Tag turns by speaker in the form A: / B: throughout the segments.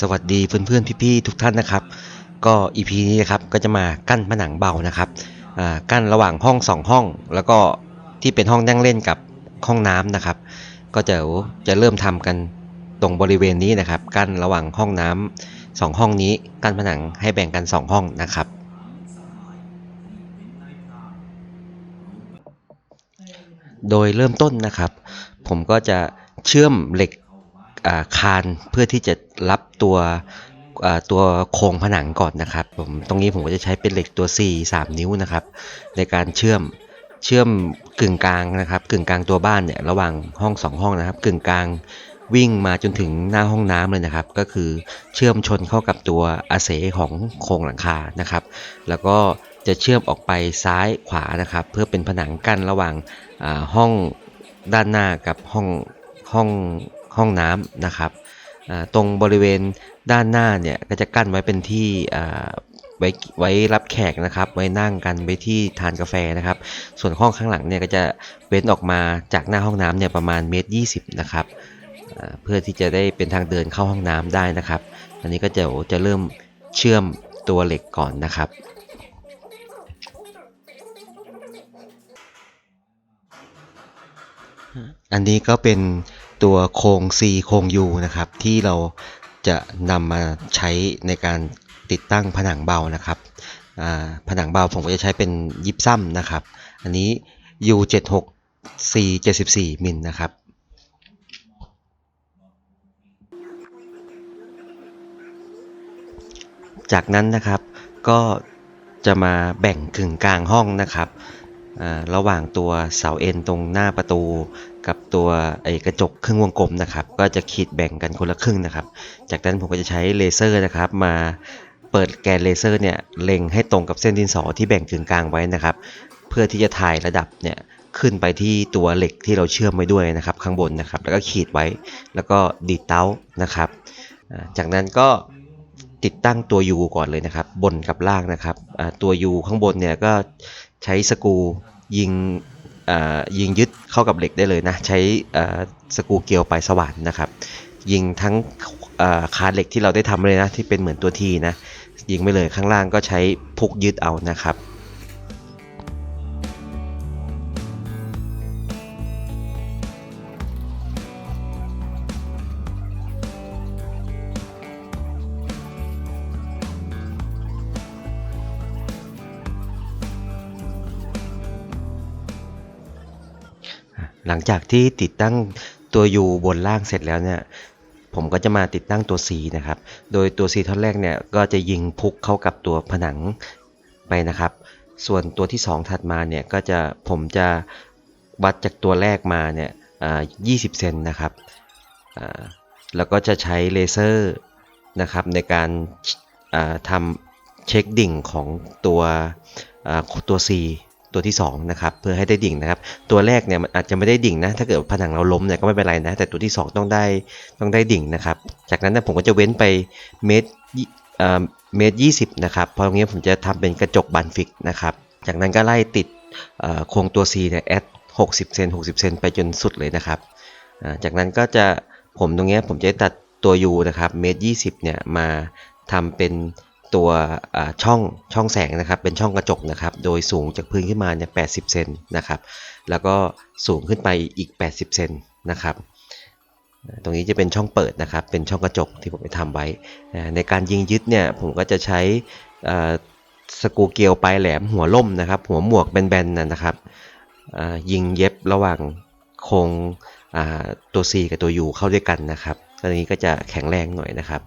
A: สวัสดีเพื่อนๆพี่ๆทุกท่านนะครับ ก็ EP นี้นะครับก็จะมากั้นผนังเบานะครับกั้นระหว่างห้องสองห้อง แล้วก็ที่เป็นห้องนั่งเล่นกับห้องน้ำนะครับ ก็จะจะเริ่มทำกันตรงบริเวณนี้นะครับ กั้นระหว่างห้องน้ำสองห้องนี้กั้นผนังให้แบ่งกันสองห้องนะครับ โดยเริ่มต้นนะครับ ผมก็จะเชื่อมเหล็ก คานเพื่อที่จะรับตัวตัวโครงผนังก่อนนะครับผมตรงนี้ผมก็จะใช้เป็นเหล็กตัว 4 3 นิ้วนะครับ ในการเชื่อมเชื่อมกึ่งกลางนะครับกึ่งกลางตัวบ้านเนี่ยระหว่างห้อง 2 ห้องนะครับ กึ่งกลางวิ่งมาจนถึงหน้าห้องน้ำเลยนะครับ ก็คือเชื่อมชนเข้ากับตัวอาเสของโครงหลังคานะครับ แล้วก็จะเชื่อมออกไปซ้ายขวานะครับ เพื่อเป็นผนังกั้นระหว่างห้องด้านหน้ากับห้องห้อง ห้องน้ำนะครับตรงบริเวณด้านหน้าเนี่ยก็จะกั้นไว้เป็นที่ไว้ไว้รับแขกนะครับ ไว้นั่งกันไว้ที่ทานกาแฟนะครับ ส่วนห้องข้างหลังเนี่ยก็จะเว้นออกมาจากหน้าห้องน้ำเนี่ยประมาณเมตรยีนะครับเพื่อที่จะได้เป็นทางเดินเข้าห้องน้ำได้นะครับ อันนี้ก็จะจะเริ่มเชื่อมตัวเหล็กก่อนนะครับ อันนี้ก็เป็น ตัวโครง C โครง U นะครับ ที่เราจะนำมาใช้ในการติดตั้งผนังเบานะครับผนังเบาผมก็จะใช้เป็นยิปซัมนะครับ อันนี้ U 7 6 C 74มิลนะครับจากนั้นนะครับก็จะมาแบ่งกึ่งกลางห้องนะครับ ระหว่างตัวเสาเอ็นตรงหน้าประตู กับตัวไอ้กระจกครึ่งวงกลมนะครับ ก็จะขีดแบ่งกันคนละครึ่งนะครับ จากนั้นผมก็จะใช้เลเซอร์นะครับ มาเปิดแกนเลเซอร์เนี่ยเล็งให้ตรงกับเส้นดินสอที่แบ่งกึ่งกลางไว้นะครับ เพื่อที่จะถ่ายระดับเนี่ยขึ้นไปที่ตัวเหล็กที่เราเชื่อมไว้ด้วยนะครับ ข้างบนนะครับ แล้วก็ขีดไว้แล้วก็ดีเต้านะครับ จากนั้นก็ติดตั้งตัว U ก่อนเลยนะครับ บนกับล่างนะครับตัว U ข้างบนเนี่ยก็ใช้สกูยิง ยิงยึดเข้ากับเหล็กได้เลยนะ ใช้สกูเกลียวปลายสว่านนะครับ ยิงทั้งอ่าคานเหล็กที่เราได้ทำเลยนะ ที่เป็นเหมือนตัวทีนะ ยิงไปเลยข้างล่างก็ใช้พุกยึดเอานะครับ หลังจากที่ติดตั้งตัว U บนล่างเสร็จแล้วเนี่ยผมก็จะมาติดตั้งตัว C นะครับ โดยตัว C ท่อนแรกเนี่ยก็จะยิงพุกเข้ากับตัวผนังไปนะครับ ส่วนตัวที่ 2 ถัดมาเนี่ยก็จะผมจะวัดจากตัวแรกมาเนี่ยอ่า20เซนนะครับแล้วก็จะใช้เลเซอร์นะครับในการทำเช็คดิ่งของตัวตัว C ตัวที่2นะครับเพื่อให้ได้ดิ่งนะครับ ตัวแรกเนี่ยมันอาจจะไม่ได้ดิ่งนะถ้าเกิดผนังเราล้มเนี่ยก็ไม่เป็นไรนะแต่ตัวที่ 2 ต้องได้ต้องได้ดิ่งนะครับ จากนั้นนยผมก็จะเว้นไปเมตรเอ่อเมตรยี่สิบนะครับเพราะตรงนี้ผมจะทำเป็นกระจกบานฟิกนะครับ จากนั้นก็ไล่ติดโครงตัว C เนี่ยแอด60เซน60เซนไปจนสุดเลยนะครับจากนั้นก็จะผมตรงเนี้ยผมจะตัดตัว U นะครับเมตรยี่สิบเนี่ยมาทำเป็น ตัวช่องช่องแสงนะครับ เป็นช่องกระจกนะครับ โดยสูงจากพื้นขึ้นมาเนี่ย80เซนนะครับ แล้วก็สูงขึ้นไปอีก 80 เซนนะครับ ตรงนี้จะเป็นช่องเปิดนะครับ เป็นช่องกระจกที่ผมไปทำไว้ ในการยิงยึดเนี่ยผมก็จะใช้สกูเกลปลายแหลมหัวล่มนะครับ หัวหมวกแบนๆนะนะครับยิงเย็บระหว่างโครงตัว C กับตัว U เข้าด้วยกันนะครับตอนนี้ก็จะแข็งแรงหน่อยนะครับ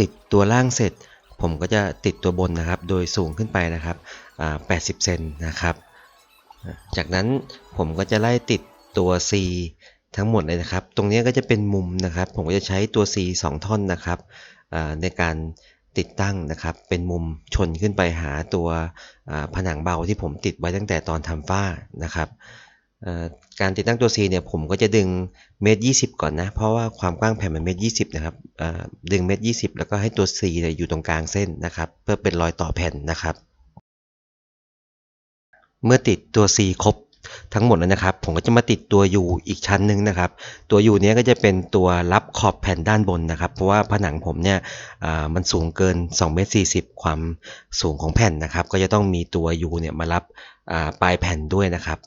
A: ติดตัวล่างเสร็จ ผมก็จะติดตัวบนนะครับ โดยสูงขึ้นไปนะครับ80 เซนนะครับ จากนั้นผมก็จะไล่ติดตัว C ทั้งหมดเลยนะครับ ตรงนี้ก็จะเป็นมุมนะครับ ผมก็จะใช้ตัว C 2 ท่อนนะครับในการติดตั้งนะครับ เป็นมุมชนขึ้นไปหาตัวผนังเบาที่ผมติดไว้ตั้งแต่ตอนทำฝ้านะครับ การติดตั้งตัว C เนี่ยผมก็จะดึงเมตรยี่สิบก่อนนะ เพราะว่าความกว้างแผ่นมันเมตรยี่สิบนะครับดึงเมตรยี่สิบแล้วก็ให้ตัว C เนี่ยอยู่ตรงกลางเส้นนะครับ เพื่อเป็นรอยต่อแผ่นนะครับ เมื่อติดตัว C ครบทั้งหมดแล้วนะครับ ผมก็จะมาติดตัว U อีกชั้นหนึ่งนะครับ ตัว U เนี้ยก็จะเป็นตัวรับขอบแผ่นด้านบนนะครับ เพราะว่าผนังผมเนี่ยมันสูงเกิน2เมตร40 ความสูงของแผ่นนะครับ ก็จะต้องมีตัว U เนี่ยมารับปลายแผ่นด้วยนะครับ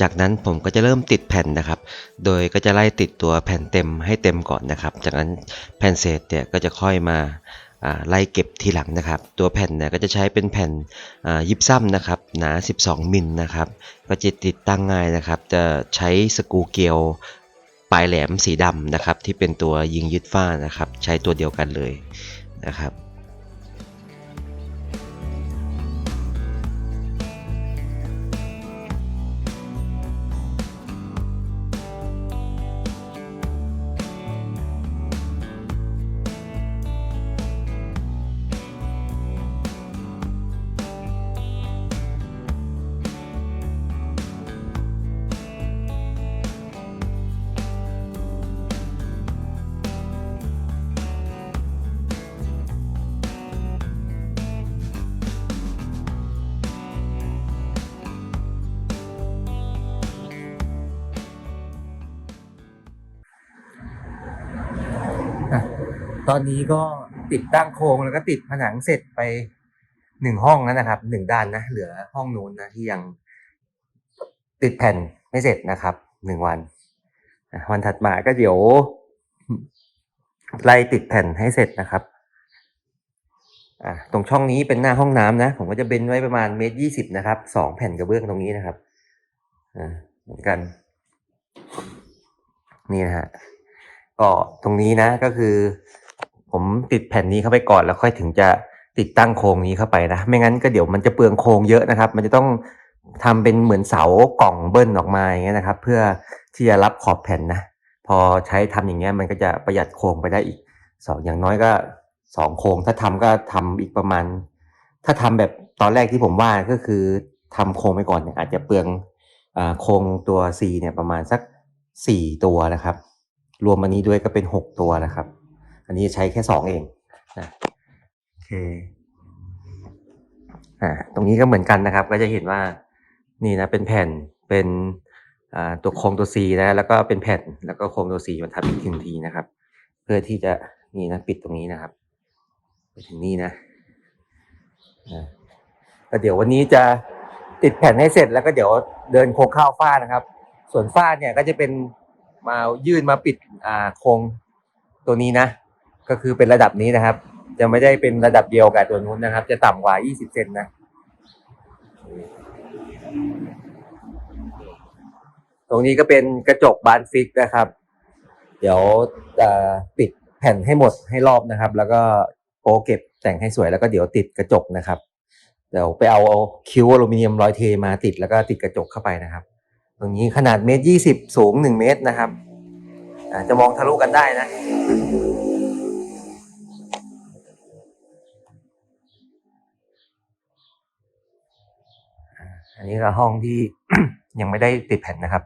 A: จากนั้นผมก็จะเริ่มติดแผ่นนะครับ โดยก็จะไล่ติดตัวแผ่นเต็มให้เต็มก่อนนะครับ จากนั้นแผ่นเศษเนี่ยก็จะค่อยมาไล่เก็บทีหลังนะครับ ตัวแผ่นเนี่ยก็จะใช้เป็นแผ่นยิบซ้ำนะครับ หนา 12 มิลนะครับ ก็จะติดตั้งง่ายนะครับ จะใช้สกูเกลียวปลายแหลมสีดำนะครับ ที่เป็นตัวยิงยึดฝ้านะครับ ใช้ตัวเดียวกันเลยนะครับ
B: ตอนนี้ก็ติดตั้งโครงแล้วก็ติดผนังเสร็จไปหนึ่งห้องแล้วนะครับหนึ่งด้านนะเหลือห้องนู้นนะที่ยังติดแผ่นไม่เสร็จนะครับหนึ่งวันวันถัดมาก็เดี๋ยวไล่ติดแผ่นให้เสร็จนะครับอะตรงช่องนี้เป็นหน้าห้องน้ำนะ ผมก็จะเบนไว้ประมาณเมตรยี่สิบนะครับสองแผ่นกระเบื้องตรงนี้นะครับอ่าเหมือนกัน นี่นะฮะก็ตรงนี้นะก็คือ ผมติดแผ่นนี้เข้าไปก่อนแล้วค่อยถึงจะติดตั้งโครงนี้เข้าไปนะ ไม่งั้นก็เดี๋ยวมันจะเปลืองโครงเยอะนะครับ มันจะต้องทำเป็นเหมือนเสากล่องเบิ้ลออกมาอย่างเงี้ยนะครับ เพื่อที่จะรับขอบแผ่นนะ พอใช้ทำอย่างเงี้ยมันก็จะประหยัดโครงไปได้อีกสองอย่างน้อยก็สองโครงถ้าทำก็ทำอีกประมาณ ถ้าทำแบบตอนแรกที่ผมว่าก็คือทำโครงไปก่อนเนี่ยอาจจะเปลืองอาโครงตัว C เนี่ยประมาณสักสี่ตัวนะครับ รวมอันนี้ด้วยก็เป็นหกตัวนะครับ อันนี้ใช้แค่สองเองนะโอเคอ่าตรงนี้ก็เหมือนกันนะครับ ก็จะเห็นว่านี่นะเป็นแผ่นเป็นอ่าตัวโครงตัว C นะ แล้วก็เป็นแผ่นแล้วก็โครงตัว C มันทับอีกทีทีนะครับ เพื่อที่จะนี่นะปิดตรงนี้นะครับไปถึงนี่นะก็เดี๋ยววันนี้จะติดแผ่นให้เสร็จแล้วก็เดี๋ยวเดินโครงข้าวฟ้านะครับ ส่วนฝ้าเนี่ยก็จะเป็นมายื่นมาปิดอ่าโครงตัวนี้นะ ก็คือเป็นระดับนี้นะครับ จะไม่ได้เป็นระดับเดียวกับตัวนู้นนะครับ จะต่ำกว่า 20 เซนนะ ตรงนี้ก็เป็นกระจกบานฟิกนะครับ เดี๋ยวปิดแผ่นให้หมดให้รอบนะครับ แล้วก็โปเก็บแต่งให้สวยแล้วก็เดี๋ยวติดกระจกนะครับ เดี๋ยวไปเอาเอาคิวอลูมิเนียมร้อยเทมาติดแล้วก็ติดกระจกเข้าไปนะครับ ตรงนี้ขนาดเมตรยี่สิบสูงหนึ่งเมตรนะครับอาจะมองทะลุกันได้นะ อันนี้ก็ห้องที่ยังไม่ได้ติดแผ่นนะครับ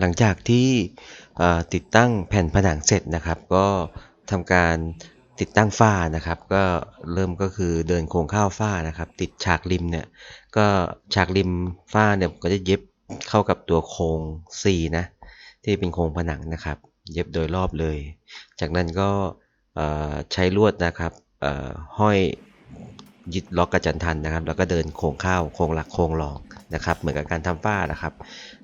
A: หลังจากที่ติดตั้งแผ่นผนังเสร็จนะครับ ก็ทำการ ติดตั้งฝ้านะครับ ก็เริ่มก็คือเดินโครงข้าวฝ้านะครับ ติดฉากริมเนี่ยก็ฉากริมฝ้าเนี่ยผมก็จะเย็บเข้ากับตัวโครง C นะที่เป็นโครงผนังนะครับ เย็บโดยรอบเลย จากนั้นก็ใช้ลวดนะครับห้อยยึดล็อกกระจันทันนะครับ แล้วก็เดินโครงข้าวโครงหลักโครงรองนะครับ เหมือนกับการทำฝ้านะครับ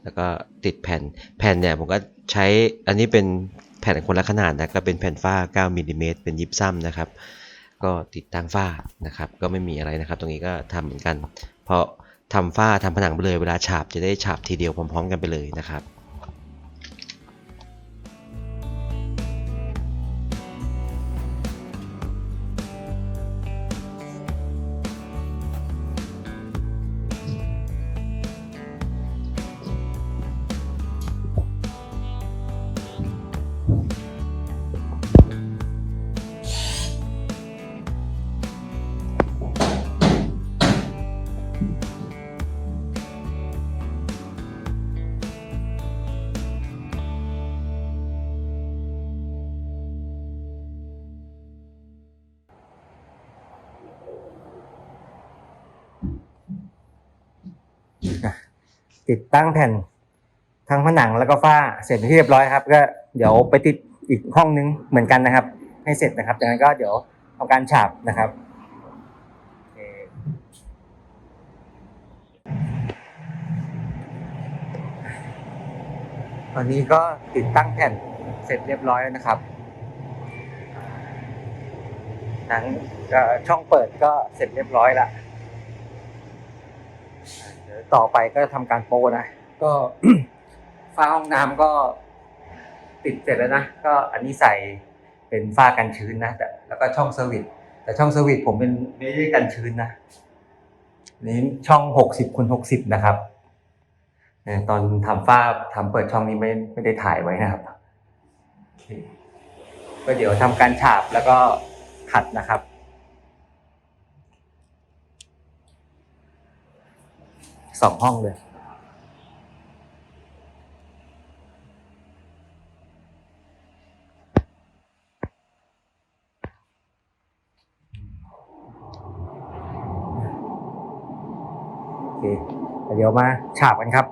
A: แล้วก็ติดแผ่นแผ่นเนี่ยผมก็ใช้อันนี้เป็น แผ่นคนละขนาดนะก็เป็นแผ่นฝ้า 9มิลลิเมตรเป็นยิปซัมนะครับ ก็ติดตั้งฝ้านะครับ ก็ไม่มีอะไรนะครับ ตรงนี้ก็ทำเหมือนกัน เพราะทำฝ้าทำผนังไปเลยเวลาฉาบจะได้ฉาบทีเดียวพร้อม ๆ กันไปเลยนะครับ
B: ติดตั้งแผ่นทั้งผนังแล้วก็ฝ้าเสร็จเป็นที่เรียบร้อยครับ ก็เดี๋ยวไปติดอีกห้องนึงเหมือนกันนะครับ ให้เสร็จนะครับจากนั้นก็เดี๋ยวทำการฉาบนะครับตอนนี้ก็ติดตั้งแผ่นเสร็จเรียบร้อยแล้วนะครับหนังช่องเปิดก็เสร็จเรียบร้อยแล้ว ต่อไปก็ทำการโปนะ ก็ฝ้าห้องน้ำก็ติดเสร็จแล้วนะ ก็อันนี้ใส่เป็นฝ้ากันชื้นนะแต่แล้วก็ช่องเซอร์วิสแต่ช่องเซอร์วิสผมเป็นไม่ได้กันชื้นนะนี้ช่องหกสิบคูณหกสิบนะครับตอนทำฝ้าทำเปิดช่องนี้ไม่ไม่ได้ถ่ายไว้นะครับก็เดี๋ยวทำการฉาบแล้วก็ขัดนะครับ สองห้องเลยโอเคเดี๋ยวมาฉาบกันครับ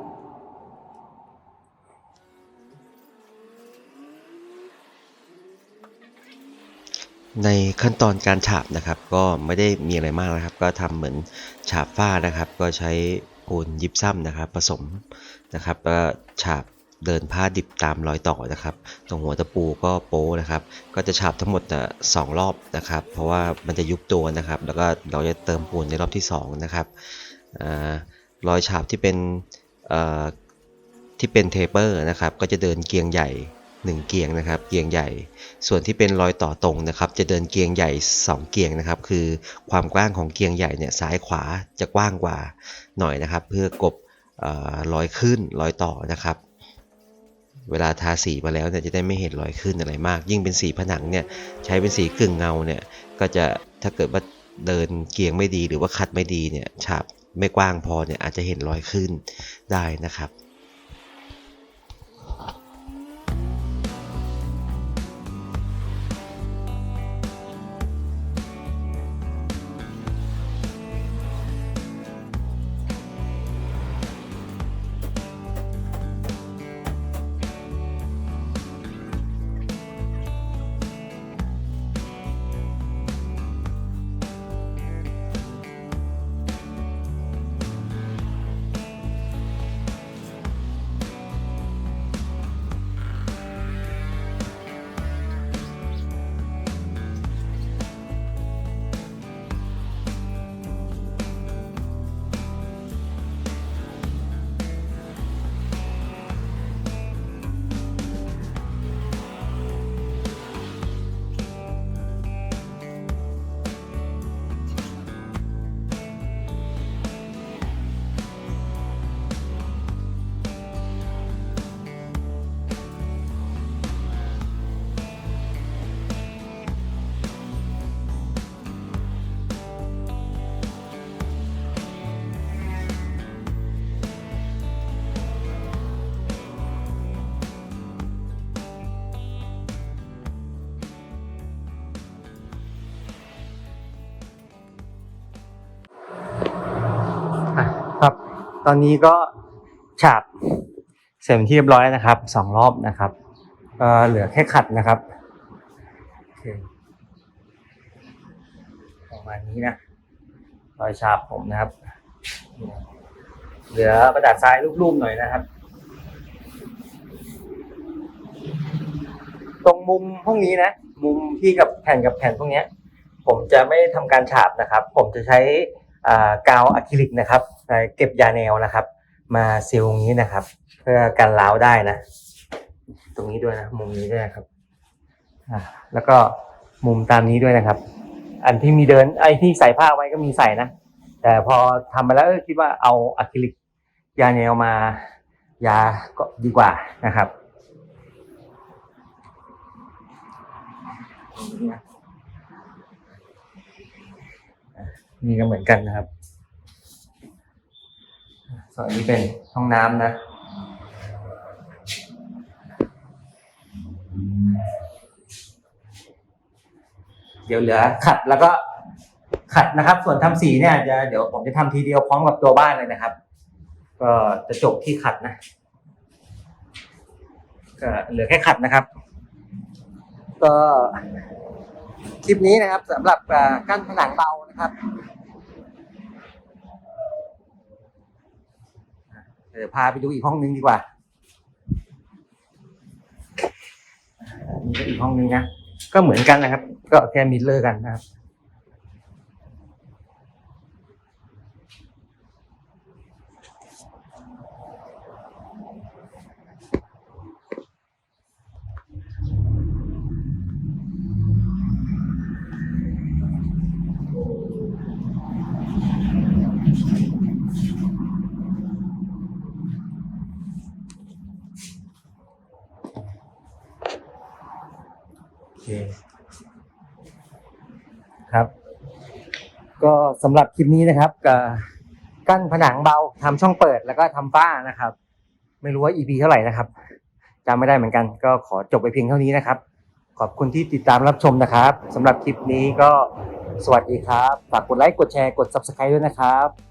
A: ในขั้นตอนการฉาบนะครับก็ไม่ได้มีอะไรมากนะครับ ก็ทำเหมือนฉาบฝ้านะครับ ก็ใช้ ปูนยิบซ้ำนะครับผสมนะครับแล้วฉาบเดินผ้าดิบตามรอยต่อนะครับ ตรงหัวตะปูก็โป้นะครับ ก็จะฉาบทั้งหมดสองรอบนะครับ เพราะว่ามันจะยุบตัวนะครับ แล้วก็เราจะเติมปูนในรอบที่สองนะครับอรอยฉาบที่เป็นที่เป็นเทเปอร์นะครับ ก็จะเดินเกียงใหญ่ 1 เกียงนะครับ เกียงใหญ่ ส่วนที่เป็นรอยต่อตรงนะครับ จะเดินเกียงใหญ่ 2 เกียงนะครับ คือความกว้างของเกียงใหญ่เนี่ยซ้ายขวาจะกว้างกว่าหน่อยนะครับ เพื่อกบเอ่อรอยขึ้นรอยต่อนะครับ เวลาทาสีมาแล้วเนี่ยจะได้ไม่เห็นรอยขึ้นอะไรมาก ยิ่งเป็นสีผนังเนี่ยใช้เป็นสีกึ่งเงาเนี่ยก็จะถ้าเกิดว่าเดินเกียงไม่ดีหรือว่าคัดไม่ดีเนี่ยฉาบไม่กว้างพอเนี่ยอาจจะเห็นรอยขึ้นได้นะครับ
B: ตอนนี้ก็ฉาบเสร็จที่เรียบร้อยแล้วนะครับสองรอบนะครับเอ่อเหลือแค่ขัดนะครับประมาณนี้นะรอยฉาบผมนะครับ เหลือกระดาษทรายรูปๆหน่อยนะครับ ตรงมุมห้องนี้นะ มุมที่กับแผ่นกับแผ่นพวกนี้ผมจะไม่ทำการฉาบนะครับ ผมจะใช้ กาวอะคริลิกนะครับเก็บยาแนวนะครับ มาซีลตรงนี้นะครับ เพื่อกันร้าวได้นะ ตรงนี้ด้วยนะมุมนี้ด้วยนะครับแล้วก็มุมตามนี้ด้วยนะครับ อันที่มีเดินไอ้ที่ใส่ผ้าไว้ก็มีใส่นะ แต่พอทำมาแล้วคิดว่าเอาอะคริลิกยาแนวมายาก็ดีกว่านะครับ นี่ก็เหมือนกันนะครับส่วนนี้เป็นห้องน้ำนะเดี๋ยวเหลือขัดแล้วก็ขัดนะครับ ส่วนทำสีเนี่ยจะเดี๋ยวผมจะทำทีเดียวพร้อมกับตัวบ้านเลยนะครับ ก็จะจบที่ขัดนะก็เหลือแค่ขัดนะครับ ก็ ลิปนี้นะครับสำหรับกั้นผนังเบานะครับเดี๋ยวพาไปดูอีกห้องนึงดีกว่านี่ก็อีกห้องนึงนะก็เหมือนกันนะครับ ก็แค่มิเลอร์กันนะครับ ก็สำหรับคลิปนี้นะครับก็กั้นผนังเบาทำช่องเปิดแล้วก็ทำฝ้านะครับ ไม่รู้ว่า EP เท่าไหร่นะครับจำไม่ได้เหมือนกัน ก็ขอจบไปเพียงเท่านี้นะครับ ขอบคุณที่ติดตามรับชมนะครับสำหรับคลิปนี้ก็สวัสดีครับ ฝากกดไลค์กดแชร์กด Subscribe ด้วยนะครับ